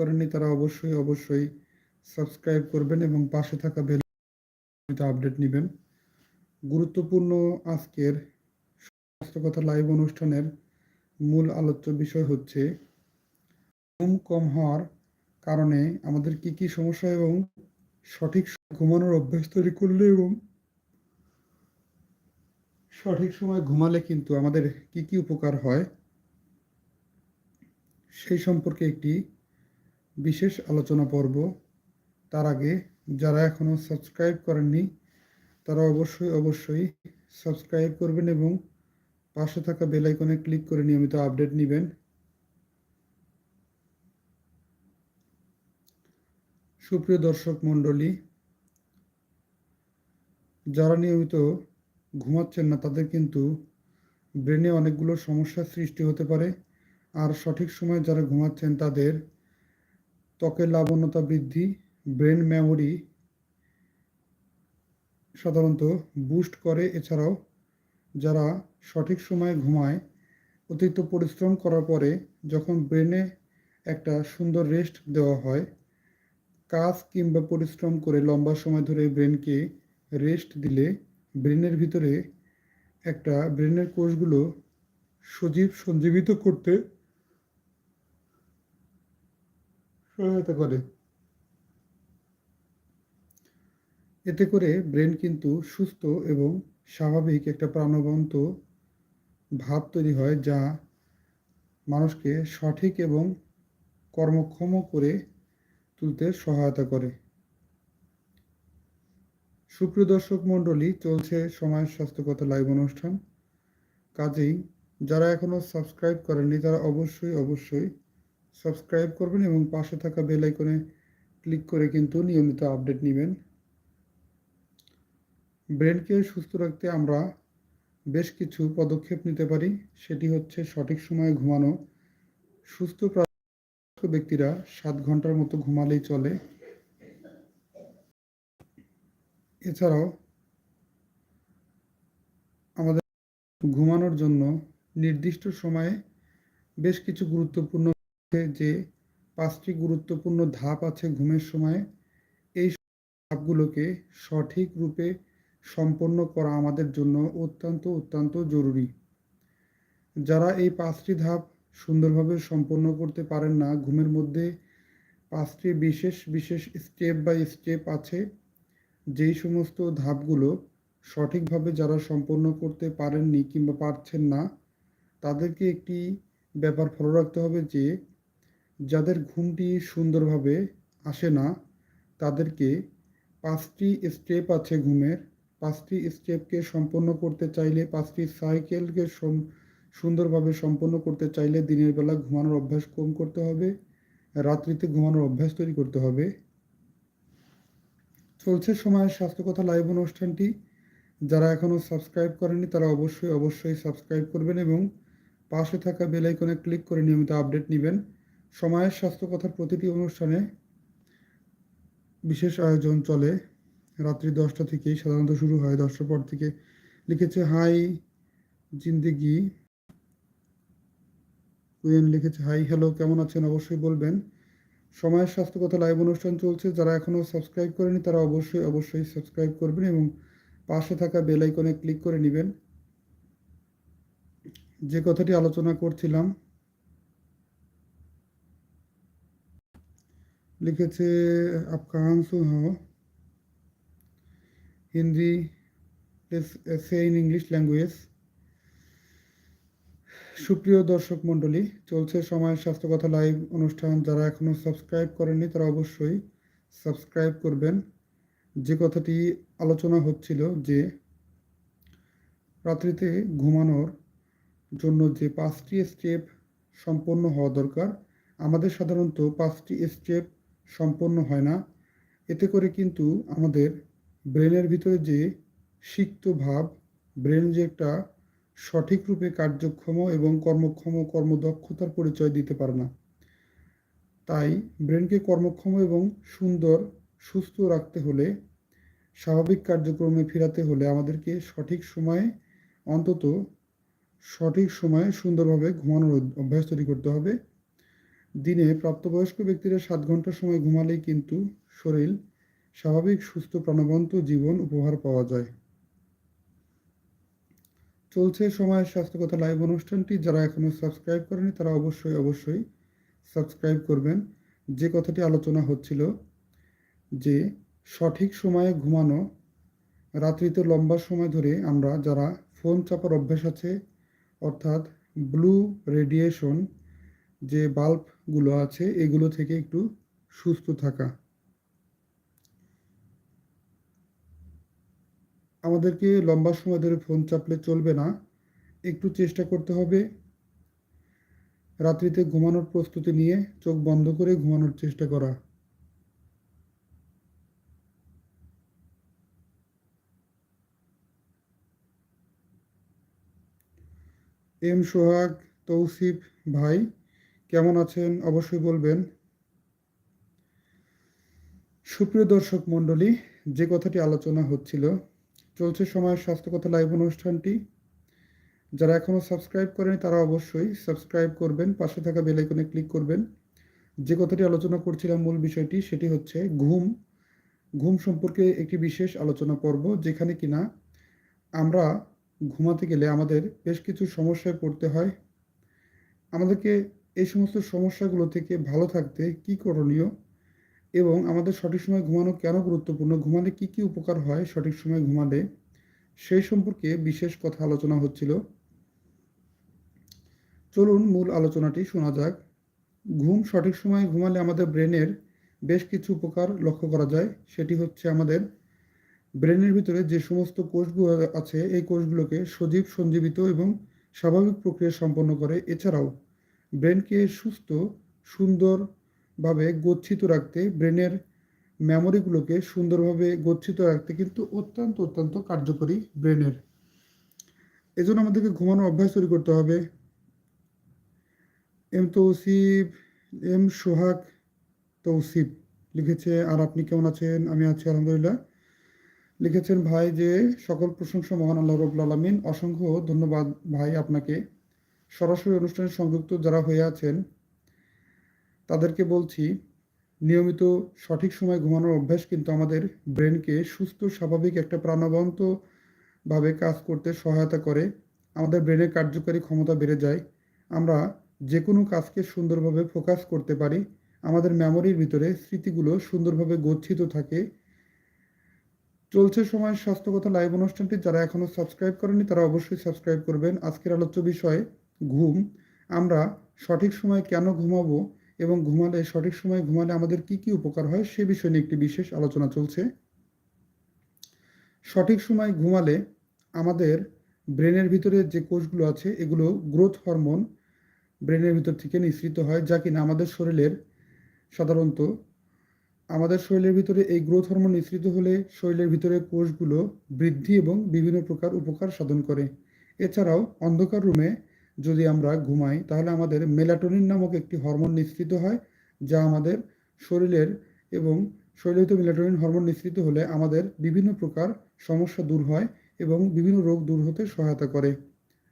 করেননি, তারা অবশ্যই অবশ্যই সাবস্ক্রাইব করবেন এবং পাশে থাকা বেল আপডেট নেবেন। গুরুত্বপূর্ণ আজকের স্বাস্থ্যকথা লাইভ অনুষ্ঠানের মূল আলোচ্য বিষয় হচ্ছে, ঘুম কম হওয়ার কারণে আমাদের কি কি সমস্যা এবং সঠিক ঘুমানোর অভ্যাস তৈরি করলে এবং সঠিক সময় ঘুমালে কিন্তু আমাদের কি কি উপকার হয়, সেই সম্পর্কে একটি বিশেষ আলোচনা পর্ব। তার আগে যারা এখনও সাবস্ক্রাইব করেননি, তারা অবশ্যই অবশ্যই সাবস্ক্রাইব করবেন এবং পাশে থাকা বেল আইকনে ক্লিক করে নিয়মিত আপডেট নেবেন। সুপ্রিয় দর্শক মণ্ডলী, যারা নিয়মিত ঘুমাচ্ছেন না, তাদের কিন্তু ব্রেনে অনেকগুলো সমস্যার সৃষ্টি হতে পারে। আর সঠিক সময়ে যারা ঘুমাচ্ছেন, তাদের ত্বকের লাবণ্যতা বৃদ্ধি, ব্রেন মেমোরি সাধারণত বুস্ট করে। এছাড়াও যারা সঠিক সময়ে ঘুমায়, অতিরিক্ত পরিশ্রম করার পরে যখন ব্রেনে একটা সুন্দর রেস্ট দেওয়া হয়, কাজ কিংবা পরিশ্রম করে লম্বা সময় ধরে ব্রেনকে রেস্ট দিলে ব্রেনের ভিতরে একটা ব্রেনের কোষগুলো সজীব, সঞ্জীবিত করতে সহায়তা করে এতে করে ব্রেন কিন্তু সুস্থ এবং স্বাভাবিক একটা প্রাণবন্ত ভাব তৈরি হয়, যা মানুষকে সঠিক এবং কর্মক্ষম করে তুলতে সহায়তা করে। সুপ্রিয় দর্শক মণ্ডলী, চলছে সময় স্বাস্থ্যকতা লাইভ অনুষ্ঠান। কাজেই যারা এখনও সাবস্ক্রাইব করেননি, তারা অবশ্যই অবশ্যই সাবস্ক্রাইব করবেন এবং পাশে থাকা বেল আইকনে ক্লিক করে কিন্তু নিয়মিত আপডেট নেবেন। ব্রেনকে সুস্থ রাখতে আমরা বেশ কিছু পদক্ষেপ নিতে পারি। সেটি হচ্ছে সঠিক সময়ে ঘুমানো, সুস্থ ব্যক্তিরা সাত ঘণ্টার মতো ঘুমালেই চলে। এছাড়াও আমাদের ঘুমানোর জন্য নির্দিষ্ট সময়ে বেশ কিছু গুরুত্বপূর্ণ যে পাঁচটি গুরুত্বপূর্ণ ধাপ আছে ঘুমের সময়, এই ধাপগুলোকে সঠিক রূপে সম্পন্ন করা আমাদের জন্য অত্যন্ত অত্যন্ত জরুরি। যারা এই পাঁচটি ধাপ সুন্দরভাবে সম্পন্ন করতে পারেন না, ঘুমের মধ্যে পাঁচটি বিশেষ বিশেষ স্টেপ বাই স্টেপ আছে, যেই সমস্ত ধাপগুলো সঠিকভাবে যারা সম্পন্ন করতে পারেননি কিংবা পারছেন না, তাদেরকে একটি ব্যাপার ফলো রাখতে হবে যে যাদের ঘুমটি সুন্দরভাবে আসে না, তাদেরকে পাঁচটি স্টেপ আছে ঘুমের। পাঁচটি স্টেপকে সম্পন্ন করতে চাইলে, পাঁচটি সাইকেলকে সুন্দরভাবে সম্পন্ন করতে চাইলে দিনের বেলা ঘুমানোর অভ্যাস কম করতে হবে, রাত্রিতে ঘুমানোর অভ্যাস তৈরি করতে হবে। চলছে সময়ের স্বাস্থ্যকথা লাইভ অনুষ্ঠানটি। যারা এখনও সাবস্ক্রাইব করেনি তারা অবশ্যই অবশ্যই সাবস্ক্রাইব করবেন এবং পাশে থাকা বেল আইকনে ক্লিক করে নিয়মিত আপডেট নেবেন। সময়ের স্বাস্থ্যকথার প্রতিটি অনুষ্ঠানে বিশেষ আয়োজন চলে। রাত্রি দশটা থেকেই সাধারণত শুরু হয়। দশটার পর থেকে লিখেছে, হাই জিন্দিগি। কুয়েন লিখেছে, হাই, হ্যালো, কেমন আছেন? অবশ্যই বলবেন। সময়ের স্বাস্থ্যকথা লাইভ অনুষ্ঠান চলছে। যারা এখনও সাবস্ক্রাইব করেনি, তারা অবশ্যই অবশ্যই সাবস্ক্রাইব করবেন এবং পাশে থাকা বেল আইকনে ক্লিক করে নেবেন। যে কথাটি আলোচনা করছিলাম লিখেছে आप कहाँ से हो हिंदी से इन इंग्लिश ল্যাঙ্গুয়েজ সুপ্রিয় দর্শক মণ্ডলী চলছে সময়ের স্বাস্থ্যকথা লাইভ অনুষ্ঠান যারা এখনও সাবস্ক্রাইব করেননি তারা অবশ্যই সাবস্ক্রাইব করবেন যে কথাটি আলোচনা হচ্ছিল যে রাত্রিতে ঘুমানোর জন্য যে পাঁচটি স্টেপ সম্পন্ন হওয়া দরকার আমাদের সাধারণত পাঁচটি স্টেপ সম্পন্ন হয় না। এতে করে কিন্তু আমাদের ব্রেনের ভিতরে যে সিক্ত ভাব, ব্রেন যে একটা সঠিক রূপে কার্যক্ষম এবং কর্মক্ষম কর্মদক্ষতার পরিচয় দিতে পারে না। তাই ব্রেনকে কর্মক্ষম এবং সুন্দর, সুস্থ রাখতে হলে, স্বাভাবিক কার্যক্রমে ফেরাতে হলে আমাদেরকে সঠিক সময়ে, অন্তত সঠিক সময়ে সুন্দরভাবে ঘুমানোর অভ্যাস তৈরি করতে হবে। দিনে প্রাপ্তবয়স্ক ব্যক্তিরা সাত ঘণ্টা সময় ঘুমালেই কিন্তু শরীর স্বাভাবিক, সুস্থ, প্রাণবন্ত জীবন উপহার পাওয়া যায়। চলছে সময়ের স্বাস্থ্যকথা লাইভ অনুষ্ঠানটি। যারা এখনও সাবস্ক্রাইব করেনি, তারা অবশ্যই অবশ্যই সাবস্ক্রাইব করবেন। যে কথাটি আলোচনা হচ্ছিল যে সঠিক সময়ে ঘুমানো, রাত্রিতে লম্বা সময় ধরে আমরা যারা ফোন চাপার অভ্যাস আছে, অর্থাৎ ব্লু রেডিয়েশন, যে বাল্বগুলো আছে, এগুলো থেকে একটু সুস্থ থাকা। আমাদেরকে লম্বা সময় ধরে ফোন চাপলে চলবে না, একটু চেষ্টা করতে হবে। রাত্রিতে ঘুমানোর প্রস্তুতি নিয়ে চোখ বন্ধ করে ঘুমানোর চেষ্টা করা। এম সোহাগ, তৌসিফ ভাই কেমন আছেন? অবশ্যই বলবেন। সুপ্রিয় দর্শক মণ্ডলী, যে কথাটি আলোচনা হচ্ছিল, চলছে সময়ের স্বাস্থ্যকথা লাইভ অনুষ্ঠানটি। যারা এখনও সাবস্ক্রাইব করেনি, তারা অবশ্যই সাবস্ক্রাইব করবেন, পাশে থাকা বেল আইকনে ক্লিক করবেন। যে কথাটি আলোচনা করছিলাম, মূল বিষয়টি সেটি হচ্ছে ঘুম। ঘুম সম্পর্কে একটি বিশেষ আলোচনা পর্ব, যেখানে কিনা আমরা ঘুমাতে গেলে আমাদের বেশ কিছু সমস্যায় পড়তে হয়। আমাদেরকে এই সমস্ত সমস্যাগুলো থেকে ভালো থাকতে কি করণীয়? এবং আমাদের সঠিক সময় ঘুমানো কেন গুরুত্বপূর্ণ? ঘুমালে কি কি উপকার হয় সঠিক সময় ঘুমালে? সেই সম্পর্কে বিশেষ কথা আলোচনা হচ্ছিল। চলুন মূল আলোচনাটি শোনা যাক। ঘুম সঠিক সময়ে ঘুমালে আমাদের ব্রেনের বেশ কিছু উপকার লক্ষ্য করা যায়। সেটি হচ্ছে আমাদের ব্রেনের ভিতরে যে সমস্ত কোষগুলো আছে, এই কোষগুলোকে সজীব, সঞ্জীবিত এবং স্বাভাবিক প্রক্রিয়া সম্পন্ন করে। এছাড়াও ব্রেনকে সুস্থ, সুন্দরভাবে গচ্ছিত রাখতে, ব্রেনের মেমোরিগুলোকে সুন্দরভাবে গচ্ছিত রাখতে কিন্তু অত্যন্ত অত্যন্ত কার্যকরী ব্রেনের। এজন্য আমাদেরকে ঘুমানোর অভ্যাস তৈরি করতে হবে। এম তৌসিফ, এম সোহাগ তৌসিফ লিখেছে, আর আপনি কেমন আছেন? আমি আছি, আলহামদুলিল্লাহ। লিখেছেন, ভাই যে সকল প্রশংসা মহান আল্লাহ রবুল আলমিন, অসংখ্য ধন্যবাদ ভাই আপনাকে। সরাসরি অনুষ্ঠানে সংযুক্ত যারা হয়ে আছেন, তাদেরকে বলছি, নিয়মিত সঠিক সময় ঘুমানোর অভ্যাস কিন্তু আমাদের ব্রেনকে সুস্থ, স্বাভাবিক একটা প্রাণবন্তভাবে কাজ করতে সহায়তা করে। আমাদের ব্রেনের কার্যকারী ক্ষমতা বেড়ে যায়। আমরা যে কোনো কাজকে সুন্দরভাবে ফোকাস করতে পারি। আমাদের মেমোরির ভিতরে স্মৃতিগুলো সুন্দরভাবে গচ্ছিত থাকে। চলছে সময় স্বাস্থ্যগত লাইভ অনুষ্ঠানটি, যারা এখনও সাবস্ক্রাইব করেনি তারা অবশ্যই সাবস্ক্রাইব করবেন। আজকের আলোচ্য বিষয় ঘুম, আমরা সঠিক সময় কেন ঘুমাবো এবং ঘুমালে, সঠিক সময় ঘুমালে আমাদের কি কি উপকার হয় সে বিষয় নিয়ে একটি বিশেষ আলোচনা চলছে। সঠিক সময় ঘুমালে আমাদের ব্রেনের ভিতরে যে কোষগুলো আছে, এগুলো গ্রোথ হরমোন ব্রেনের ভিতর থেকে নিঃসৃত হয়, যা কিনা আমাদের শরীরের সাধারণত, আমাদের শরীরের ভিতরে এই গ্রোথ হরমোন নিঃসৃত হলে শরীরের ভিতরে কোষগুলো বৃদ্ধি এবং বিভিন্ন প্রকার উপকার সাধন করে। এছাড়াও অন্ধকার রুমে যদি আমরা ঘুমাই, তাহলে আমাদের মেলাটোনিন নামক একটি হরমোন নিঃসৃত হয়, যা আমাদের শরীরের এবং শরীরে মেলাটোনিন হরমোন নিঃসৃত হলে আমাদের বিভিন্ন প্রকার সমস্যা দূর হয় এবং বিভিন্ন রোগ দূর হতে সহায়তা করে।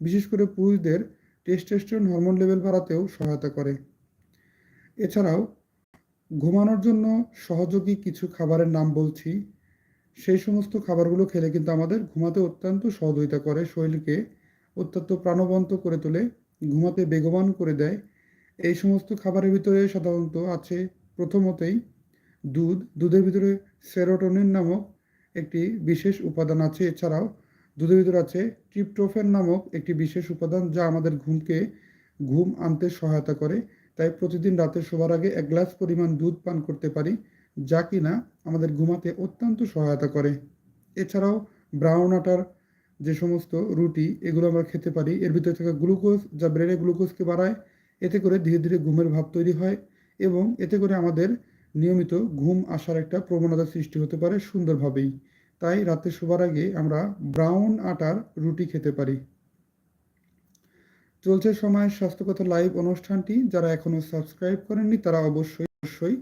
বিশেষ করে পুরুষদের টেস্টোস্টেরন হরমোন লেভেল বাড়াতেও সহায়তা করে। এছাড়াও, ঘুমানোর জন্য সহযোগী কিছু খাবারের নাম বলছি। সেই সমস্ত খাবারগুলো খেলে কিন্তু আমাদের ঘুমাতে অত্যন্ত সহযোগিতা করে, শরীরকে অত্যন্ত প্রাণবন্ত করে তোলে, ঘুমাতে বেগবান করে দেয়। এই সমস্ত খাবারের ভিতরে সাধারণত আছে প্রথমতেই দুধ। দুধের ভিতরে সেরোটোনিন নামক একটি বিশেষ উপাদান আছে। এছাড়াও দুধের ভিতরে আছে ট্রিপ্টোফেন নামক একটি বিশেষ উপাদান যা আমাদের ঘুমকে ঘুম আনতে সহায়তা করে। তাই প্রতিদিন রাতে শোবার আগে এক গ্লাস পরিমাণ দুধ পান করতে পারি, যা কিনা আমাদের ঘুমাতে অত্যন্ত সহায়তা করে। এছাড়াও ব্রাউন আটার যে সমস্ত রুটি এগুলো আমরা খেতে পারি, এর ভিতরে থাকা গ্লুকোজ যা ব্রেনে গ্লুকোজকে বাড়ায়, এতে করে ধীরে ধীরে ঘুমের ভাব তৈরি হয় এবং এতে করে আমাদের নিয়মিত ঘুম আসার একটা প্রবণতা সৃষ্টি হতে পারে সুন্দরভাবেই। তাই রাতে শোবার আগে আমরা ব্রাউন আটার রুটি খেতে পারি। চলছে সময়ের স্বাস্থ্যকথা লাইভ অনুষ্ঠানটি। যারা এখনও সাবস্ক্রাইব করেননি, তারা অবশ্যই অবশ্যই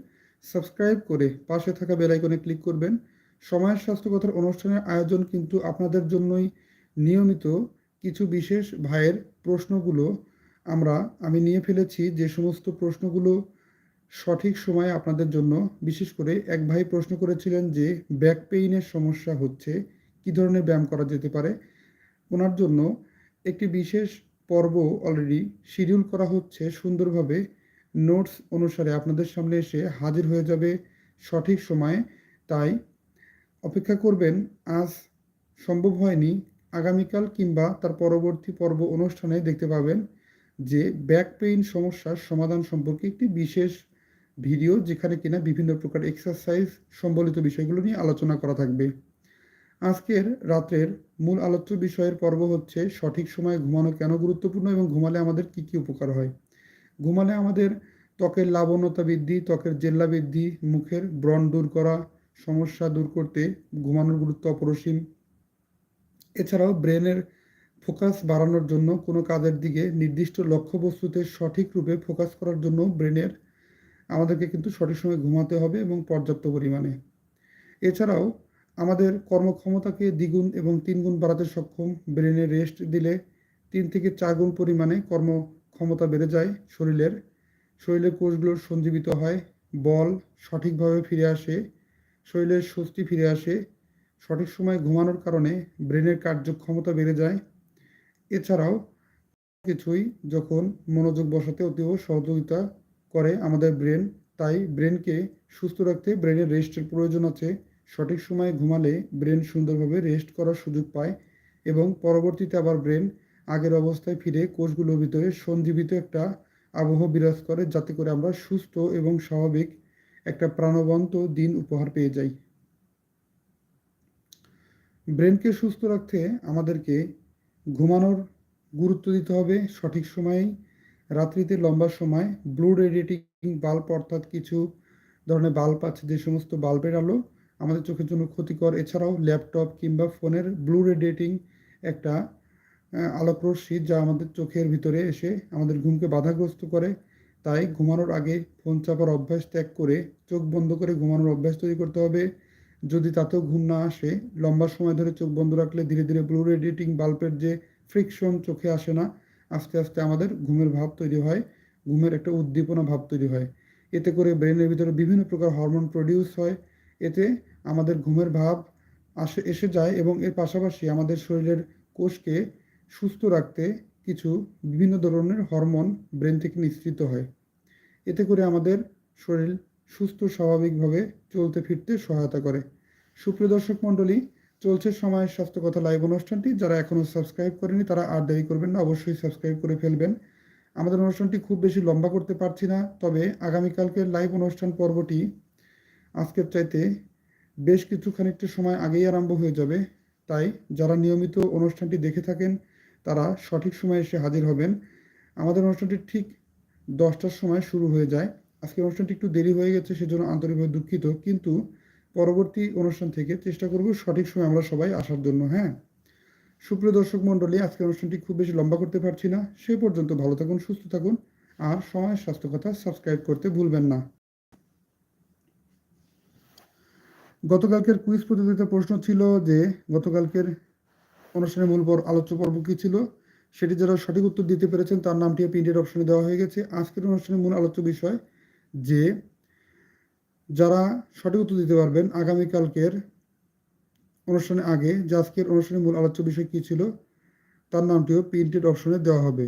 সাবস্ক্রাইব করে পাশে থাকা বেলাইকনে ক্লিক করবেন। সময়ের স্বাস্থ্যকথার অনুষ্ঠানের আয়োজন কিন্তু আপনাদের জন্যই নিয়মিত কিছু বিশেষ ভাইয়ের প্রশ্নগুলো আমরা, আমি নিয়ে ফেলেছি যে সমস্ত প্রশ্নগুলো সঠিক সময়ে আপনাদের জন্য। বিশেষ করে এক ভাই প্রশ্ন করেছিলেন যে, ব্যাক পেইনের সমস্যা হচ্ছে, কী ধরনের ব্যায়াম করা যেতে পারে? ওনার জন্য একটি বিশেষ পর্ব অলরেডি শিডিউল করা হচ্ছে। সুন্দরভাবে নোটস অনুসারে আপনাদের সামনে এসে হাজির হয়ে যাবে সঠিক সময়ে। তাই অপেক্ষা করবেন, আজ সম্ভব হয়নি। আগামীকাল কিংবা তার পরবর্তী পর্ব অনুষ্ঠানে দেখতে পাবেন যে ব্যাক পেইন সমস্যার সমাধান সম্পর্কে একটি বিশেষ ভিডিও যেখানে কিনা বিভিন্ন প্রকার এক্সারসাইজ সম্বলিত বিষয়গুলো নিয়ে আলোচনা করা থাকবে। আজকের রাতের মূল আলোচ্য বিষয়ের পর্ব হচ্ছে সঠিক সময়ে ঘুমানো কেন গুরুত্বপূর্ণ এবং ঘুমালে আমাদের কি কি উপকার হয়? ঘুমালে আমাদের ত্বকের লাবণ্যতা বৃদ্ধি, ত্বকের জেল্লা বৃদ্ধি, মুখের ব্রণ দূর করা, সমস্যা দূর করতে, ঘুমানোর গুরুত্ব অপরিসীম এছাড়াও ব্রেনের ফোকাস বাড়ানোর জন্য কোনো কাজের দিকে নির্দিষ্ট লক্ষ্যবস্তুতে সঠিক রূপে ফোকাস করার জন্য ব্রেনের আমাদেরকে কিন্তু সঠিক সময় ঘুমাতে হবে এবং পর্যাপ্ত পরিমাণে। এছাড়াও আমাদের কর্মক্ষমতাকে দ্বিগুণ এবং তিনগুণ বাড়াতে সক্ষম ব্রেনে রেস্ট দিলে তিন থেকে চার গুণ পরিমাণে কর্মক্ষমতা বেড়ে যায় শরীরের। শরীরের কোষগুলোর সঞ্জীবিত হয়, বল সঠিকভাবে ফিরে আসে, শরীরের স্বস্তি ফিরে আসে সঠিক সময়ে ঘুমানোর কারণে ব্রেনের কার্যক্ষমতা বেড়ে যায়। এছাড়াও কিছুই যখন মনোযোগ বসাতে অতীব সহযোগিতা করে আমাদের ব্রেন, তাই ব্রেনকে সুস্থ রাখতে ব্রেনের রেস্টের প্রয়োজন আছে। সঠিক সময়ে ঘুমালে ব্রেন সুন্দরভাবে রেস্ট করার সুযোগ পায় এবং পরবর্তীতে আবার ব্রেন আগের অবস্থায় ফিরে কোষগুলোর ভিতরে সঞ্জীবিত একটা আবহ বিরাজ করে, যাতে করে আমরা সুস্থ এবং স্বাভাবিক একটা প্রাণবন্ত দিন উপহার পেয়ে যাই। ব্রেনকে সুস্থ রাখতে আমাদেরকে ঘুমানোর গুরুত্ব দিতে হবে। সঠিক সময়েই, রাত্রিতে লম্বা সময় ব্লু রেডিয়েটিং বাল্ব অর্থাৎ কিছু ধরনের বাল্ব আছে, যে সমস্ত বাল্বের আলো আমাদের চোখের জন্য ক্ষতিকর। এছাড়াও ল্যাপটপ কিংবা ফোনের ব্লু রেডিয়েটিং একটা আলোক রশ্মি যা আমাদের চোখের ভিতরে এসে আমাদের ঘুমকে বাধাগ্রস্ত করে। তাই ঘুমানোর আগে ফোন চাপার অভ্যাস ত্যাগ করে চোখ বন্ধ করে ঘুমানোর অভ্যাস তৈরি করতে হবে। যদি তাতেও ঘুম না আসে, লম্বা সময় ধরে চোখ বন্ধ রাখলে ধীরে ধীরে ব্লু রেডিয়েটিং বাল্বের যে ফ্রিকশন চোখে আসে না, আস্তে আস্তে আমাদের ঘুমের ভাব তৈরি হয়, ঘুমের একটা উদ্দীপনা ভাব তৈরি হয়। এতে করে ব্রেনের ভিতরে বিভিন্ন প্রকার হরমোন প্রডিউস হয়, এতে আমাদের ঘুমের ভাব আসে, এসে যায় এবং এর পাশাপাশি আমাদের শরীরের কোষকে সুস্থ রাখতে কিছু বিভিন্ন ধরনের হরমোন ব্রেন থেকে নিঃসৃত হয়। এতে করে আমাদের শরীর সুস্থ, স্বাভাবিকভাবে চলতে ফিরতে সহায়তা করে। সুপ্রিয় দর্শক মণ্ডলী, চলছে সময়ের স্বাস্থ্য কথা লাইভ অনুষ্ঠানটি। যারা এখনও সাবস্ক্রাইব করেনি তারা আর দেরি করবেন না, অবশ্যই সাবস্ক্রাইব করে ফেলবেন। আমাদের অনুষ্ঠানটি খুব বেশি লম্বা করতে পারছি না, তবে আগামীকালকের লাইভ অনুষ্ঠান পর্বটি আজকের চাইতে বেশ কিছু খানিকটা সময় আগেই আরম্ভ হয়ে যাবে। তাই যারা নিয়মিত অনুষ্ঠানটি দেখে থাকেন, তারা সঠিক সময়ে এসে হাজির হবেন। আমাদের অনুষ্ঠানটি ঠিক দশটার সময় শুরু হয়ে যায়। আজকের অনুষ্ঠানটি একটু দেরি হয়ে গেছে, সেজন্য আন্তরিকভাবে দুঃখিত। কিন্তু পরবর্তী অনুষ্ঠান থেকে চেষ্টা করব সঠিক সময় আমরা সবাই আসার জন্য হ্যাঁ? সুপ্রিয় দর্শক মণ্ডলী, আজকের অনুষ্ঠানটি খুব বেশি লম্বা করতে পারছি না। সে পর্যন্ত ভালো থাকুন, সুস্থ থাকুন, আর সময়ের স্বাস্থ্য কথা সাবস্ক্রাইব করতে ভুলবেন না। গতকালকের কুইজ প্রতিযোগিতার প্রশ্ন ছিল যে, গতকালকের অনুষ্ঠানের মূল পর আলোচ্য পর্ব কী ছিল? সেটি যারা সঠিক উত্তর দিতে পেরেছেন, তার নামটি প্রিন্টেড অপশনে দেওয়া হয়ে গেছে। আজকের অনুষ্ঠানের মূল আলোচ্য বিষয় যে যারা সঠিক উত্তর দিতে পারবেন আগামীকালকের অনুষ্ঠানের আগে, যে আজকের অনুষ্ঠানের মূল আলোচ্য বিষয় কী ছিল, তার নামটিও প্রিন্টেড অপশনে দেওয়া হবে।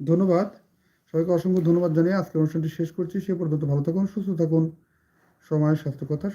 ধন্যবাদ। সবাইকে অসংখ্য ধন্যবাদ জানিয়ে আজকের অনুষ্ঠানটি শেষ করছি। সে পর্যন্ত ভালো থাকুন, সুস্থ থাকুন। সময়, স্বাস্থ্য, কথা